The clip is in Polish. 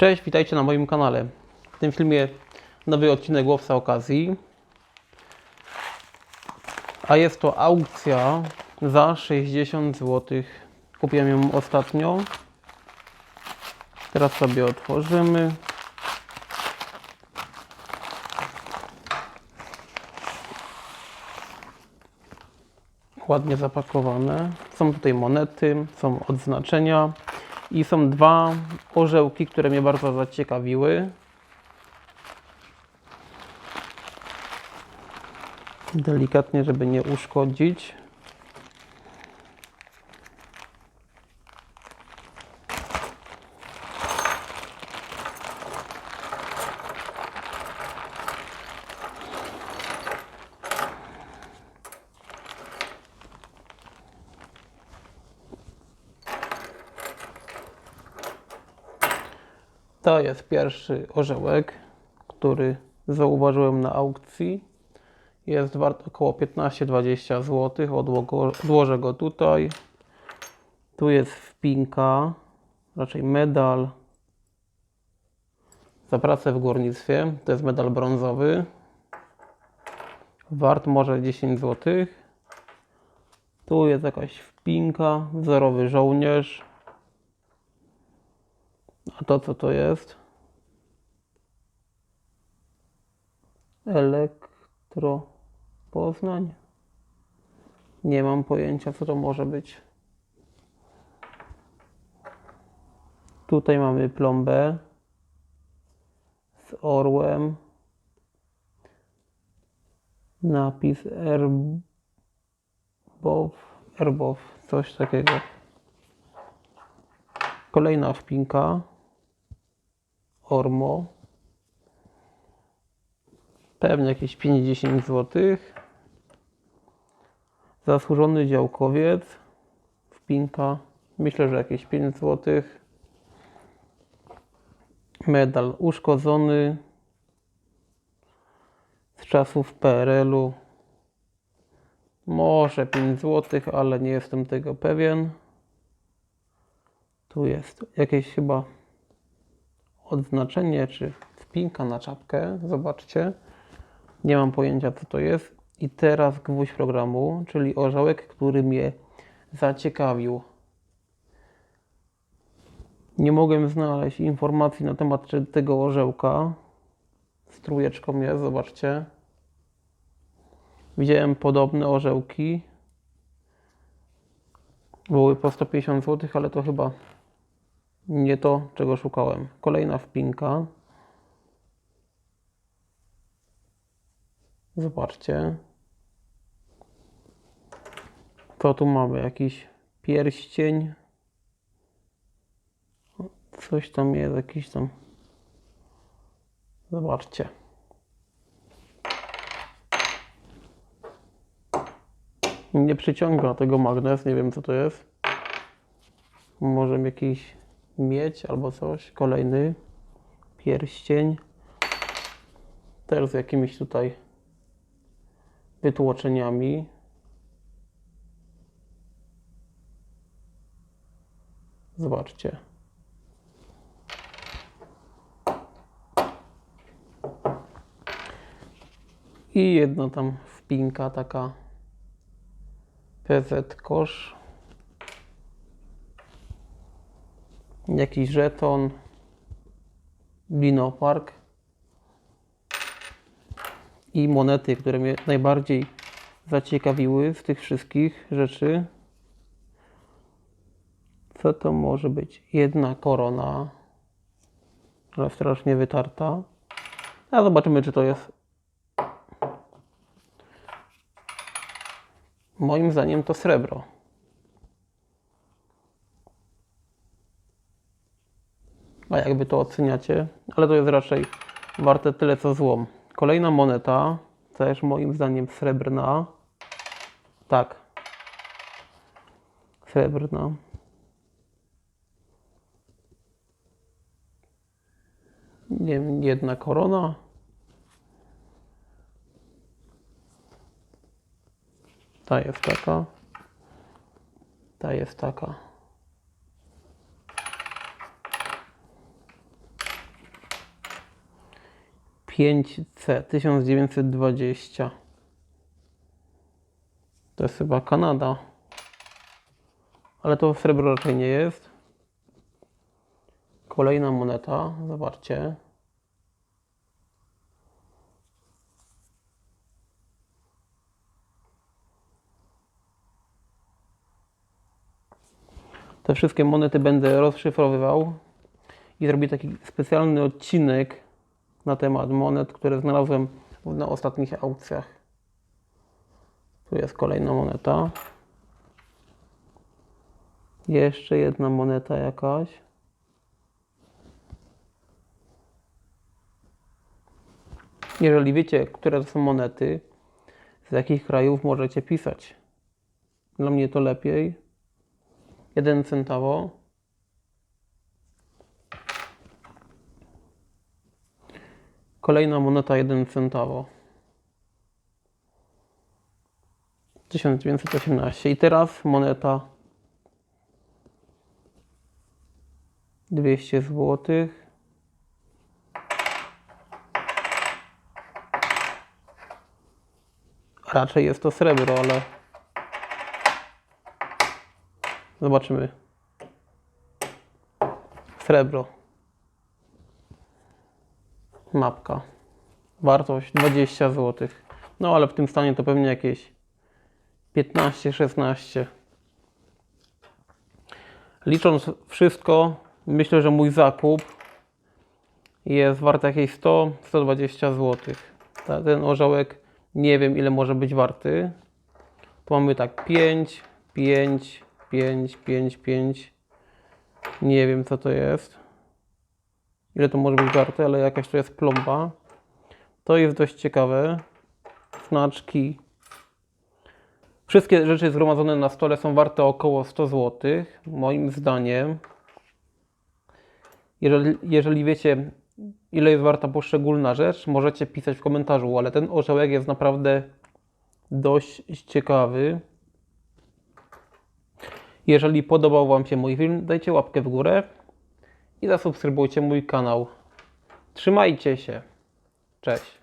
Cześć, witajcie na moim kanale. W tym filmie nowy odcinek łowca okazji. A jest to aukcja za 60 zł. Kupiłem ją ostatnio. Teraz sobie otworzymy. Ładnie zapakowane. Są tutaj monety, są odznaczenia i są dwa orzełki, które mnie bardzo zaciekawiły. Delikatnie, żeby nie uszkodzić. To jest pierwszy orzełek, który zauważyłem na aukcji. Jest wart około 15-20 zł. Odłożę go tutaj. Tu jest wpinka, raczej medal za pracę w górnictwie. To jest medal brązowy. Wart może 10 zł. Tu jest jakaś wpinka, wzorowy żołnierz. A to co to jest? Elektro Poznań? Nie mam pojęcia co to może być. Tutaj mamy plombę z orłem. Napis Erbow, Erbow, coś takiego. Kolejna wpinka. Ormo. Pewnie jakieś 50 zł. Zasłużony działkowiec. Wpinka. Myślę, że jakieś 5 zł. Medal uszkodzony. Z czasów PRL-u. Może 5 zł, ale nie jestem tego pewien. Tu jest jakieś chyba odznaczenie czy wpinka na czapkę. Zobaczcie. Nie mam pojęcia co to jest. I teraz gwóźdź programu, czyli orzełek, który mnie zaciekawił. Nie mogłem znaleźć informacji na temat tego orzełka. Z trójeczką jest, zobaczcie. Widziałem podobne orzełki. Były po 150 zł, ale to chyba nie to, czego szukałem. Kolejna wpinka. Zobaczcie. Co tu mamy? Jakiś pierścień. Coś tam jest, jakiś tam. Zobaczcie. Nie przyciąga tego magnes, nie wiem co to jest. Może jakiś miedź albo coś. Kolejny pierścień. Też z jakimiś tutaj wytłoczeniami. Zobaczcie. I jedna tam wpinka taka PZ kosz. Jakiś żeton. Dinopark. I monety, które mnie najbardziej zaciekawiły z tych wszystkich rzeczy. Co to może być? Jedna korona. Ale strasznie wytarta. A zobaczymy, czy to jest. Moim zdaniem to srebro. A jakby to oceniacie? Ale to jest raczej warte tyle co złom. Kolejna moneta, też moim zdaniem srebrna. Tak. Srebrna. Nie jedna korona. Ta jest taka. Ta jest taka. 5C 1920. To jest chyba Kanada. Ale to srebro raczej nie jest. Kolejna moneta, zobaczcie. Te wszystkie monety będę rozszyfrowywał i zrobię taki specjalny odcinek na temat monet, które znalazłem na ostatnich aukcjach. Tu jest kolejna moneta. Jeszcze jedna moneta jakaś. Jeżeli wiecie, które to są monety, z jakich krajów możecie pisać. Dla mnie to lepiej. Jeden centawo. Kolejna moneta 1 centawo. 1918. I teraz moneta 200 zł. Raczej jest to srebro, ale zobaczymy. Srebro. Mapka. Wartość 20 zł. No ale w tym stanie to pewnie jakieś 15-16. Licząc wszystko, myślę, że mój zakup jest wart jakieś 100-120 zł. Ten orzełek nie wiem ile może być warty. Tu mamy tak 5, 5, 5, 5, 5. Nie wiem co to jest. Ile to może być warte, ale jakaś to jest plomba. To jest dość ciekawe. Znaczki. Wszystkie rzeczy zgromadzone na stole są warte około 100 zł. Moim zdaniem. Jeżeli, jeżeli wiecie, ile jest warta poszczególna rzecz, możecie pisać w komentarzu, ale ten orzełek jest naprawdę dość ciekawy. Jeżeli podobał Wam się mój film, dajcie łapkę w górę i zasubskrybujcie mój kanał. Trzymajcie się. Cześć.